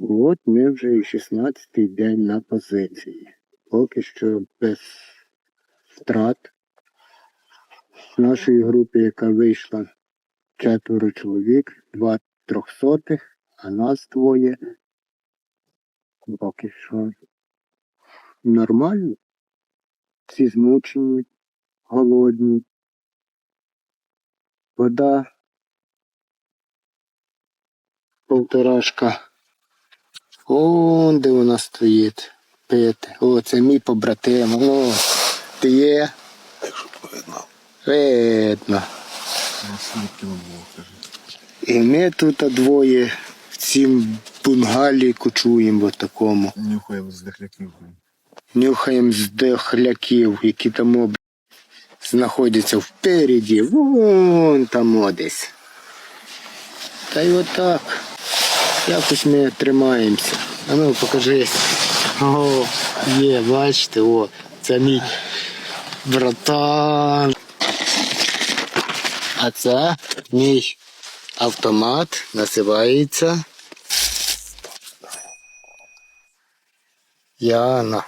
От ми вже і 16-й день на позиції. Поки що без втрат. Нашої групи, яка вийшла четверо чоловік, два трьохсотих, а нас двоє. Поки що нормально. Всі змучені, голодні. Вода. Полторашка. О, де вона стоїть. Пити. О, це мій побратим. О, ти є? Якщо видно, Видно. каже. І ми тут двоє в цім бунгалі кочуємо в такому. Нюхаємо з дихляків. Нюхаємо з дохляків, які там об... знаходяться впереді. Вон там о десь. Та й отак. Якось ми тримаємося. А ну покажись. О, є, бачите, о, це мій братан. А це мій автомат називається Яна.